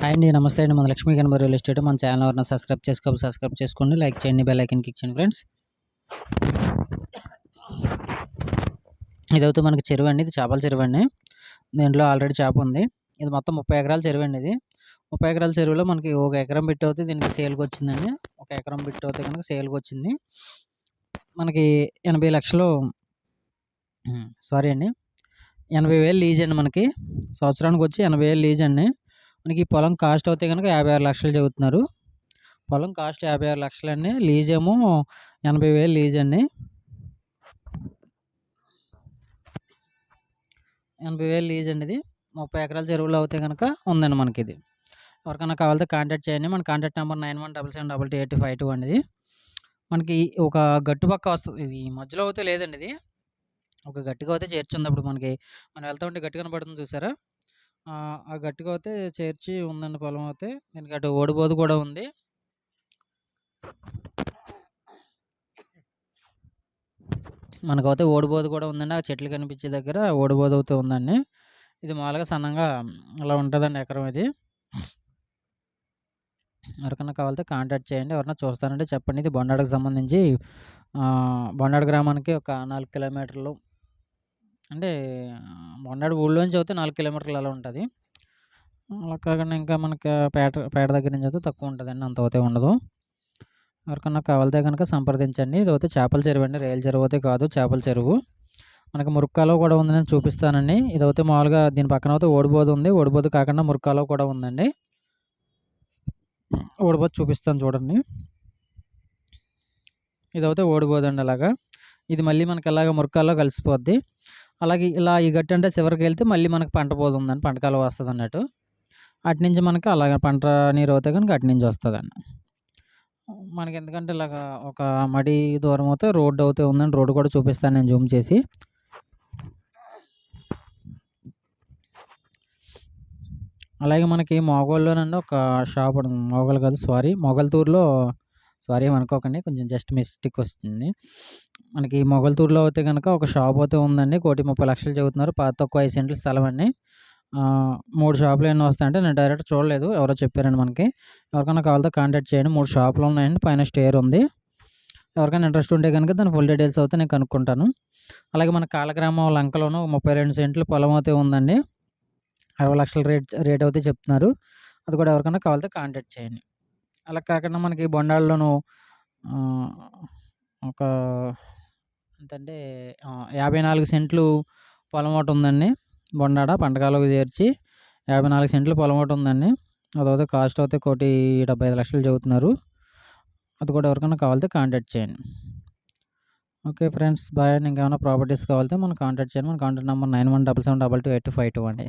Hi అండి నమస్తే అండి. మన లక్ష్మీ కనబర్ రియల్ ఎస్టేట్. మన ఛానల్ ఎవరైనా సబ్స్క్రైబ్ చేసుకోవాలి సబ్స్క్రైబ్ చేసుకోండి. లైక్ చేయండి బెల్ ఐకన్ క్లిక్ చేయండి ఫ్రెండ్స్. ఇదైతే మనకి చెరువు అండి. ఇది చేపల చెరువు అండి. దీంట్లో ఆల్రెడీ చేప ఉంది. ఇది మొత్తం ముప్పై ఎకరాల చెరువు అండి ఇది. ముప్పై ఎకరాల చెరువులో మనకి ఒక ఎకరం బిట్ అవుతే దీనికి సేల్కి వచ్చిందండి. ఒక ఎకరం బిట్ అవుతే కనుక సేల్కి వచ్చింది. మనకి ఎనభై లక్షలు సారీ అండి. ఎనభై వేలు లీజ్ అండి మనకి. సంవత్సరానికి వచ్చి ఎనభై వేలు లీజ్ అండి. మనకి ఈ పొలం కాస్ట్ అయితే కనుక యాభై ఆరు లక్షలు చెబుతున్నారు. పొలం కాస్ట్ యాభై ఆరు లక్షలు అండి లీజ్ ఏమో ఎనభై వేలు లీజ్ అండి. ఎనభై వేలు లీజ్ అండి ఇది. ముప్పై ఎకరాల చెరువులో అవుతే కనుక ఉందండి మనకి ఇది ఎవరికైనా కావాలితే కాంటాక్ట్ చేయండి. మన contact number nine one double seven double two eight five two అండి ఇది. మనకి ఒక గట్టు పక్క వస్తుంది. ఇది మధ్యలో అయితే లేదండి ఇది. ఒక గట్టిగా అయితే చేర్చుంది అప్పుడు మనకి. మనం వెళ్తా ఉంటే గట్టి కనబడుతుంది చూసారా? ఆ గట్టుగా అయితే చేర్చి ఉందండి పొలం అయితే. దీనికి అటు ఓడిపోదు కూడా ఉంది. మనకైతే ఓడిపోదు కూడా ఉందండి. ఆ చెట్లు కనిపించే దగ్గర ఓడిపోదు అయితే ఉందండి. ఇది మామూలుగా సన్నంగా అలా ఉంటుందండి ఎకరం ఇది. ఎవరికన్నా కావాలితే కాంటాక్ట్ చేయండి. ఎవరైనా చూస్తానంటే చెప్పండి. ఇది బొండాడకు సంబంధించి బొండాడ గ్రామానికి ఒక నాలుగు కిలోమీటర్లు అంటే మొన్నటి ఊళ్ళోంచి అయితే నాలుగు కిలోమీటర్లు అలా ఉంటుంది. అలా కాకుండా ఇంకా మనకి పేట పేట దగ్గర నుంచి అయితే తక్కువ ఉంటుందండి అంత అయితే ఉండదు. ఎవరికన్నా కావాలితే కనుక సంప్రదించండి. ఇది అయితే చేపల చెరువు అండి. రైలు చెరువు అయితే కాదు చేపల చెరువు. మనకి మురుక్కాలో కూడా ఉంది నేను చూపిస్తానండి. ఇది అయితే మామూలుగా దీని పక్కన అయితే ఓడిపోదు ఉంది. ఓడిపోదు కాకుండా మురుక్కాలో కూడా ఉందండి. ఓడిపోదు చూపిస్తాను చూడండి. ఇది అయితే ఓడిపోదండి అలాగా. ఇది మళ్ళీ మనకి అలాగ మురుక్కాల్లో కలిసిపోద్ది. అలాగే ఇలా ఈ గట్టి అంటే చివరికి వెళ్తే మళ్ళీ మనకి పంట పోతుందని పంటకాలం వస్తుంది అన్నట్టు. అటు నుంచి మనకి అలాగ పంట నీరు అవుతే కనుక అటు నుంచి వస్తుందండి. మనకి ఎందుకంటే ఇలాగ ఒక మడి దూరం అవుతే రోడ్డు అవుతే ఉందని రోడ్డు కూడా చూపిస్తాను నేను జూమ్ చేసి. అలాగే మనకి మోగోళ్ళలోనండి ఒక షాప్ మొగల్ కాదు సారీ మొగల్తూరులో సారీ అనుకోకండి కొంచెం జస్ట్ మిస్టేక్ వస్తుంది మనకి మొగల్తూరులో అయితే కనుక ఒక షాప్ అయితే ఉందండి కోటి ముప్పై లక్షలు చెబుతున్నారు పాత తక్కువ ఐదు సెంట్ల స్థలం అండి. మూడు షాపులు ఎన్ని వస్తాయంటే నేను డైరెక్ట్ చూడలేదు ఎవరో చెప్పారండి మనకి. ఎవరికైనా కావాలతో కాంటాక్ట్ చేయండి మూడు షాపులు ఉన్నాయండి పైన స్టేర్ ఉంది. ఎవరికైనా ఇంట్రెస్ట్ ఉంటే కనుక దాని ఫుల్ డీటెయిల్స్ అయితే నేను కనుక్కుంటాను. అలాగే మన కాలగ్రామం లంకలోనూ ముప్పై రెండు సెంట్లు పొలం అయితే ఉందండి. అరవై లక్షల రేట్ రేట్ అయితే చెప్తున్నారు. అది కూడా ఎవరికైనా కావాలితే కాంటాక్ట్ చేయండి. అలా కాకుండా మనకి బొండాల్లోనూ ఒక ఎంతంటే యాభై నాలుగు సెంట్లు పొలం ఒకటి ఉందండి బొండాడ పంటకాలకు చేర్చి యాభై నాలుగు సెంట్లు పొలం ఒకటి ఉందండి. అదైతే కాస్ట్ అయితే కోటి డెబ్బై ఐదు లక్షలు చెబుతున్నారు. అది కూడా ఎవరికైనా కావాలితే కాంటాక్ట్ చేయండి. ఓకే ఫ్రెండ్స్ బాయ్ ఇంకేమైనా ప్రాపర్టీస్ కావాలితే మనం కాంటాక్ట్ చేయండి. మన contact number nine one double seven double two eight five two అండి.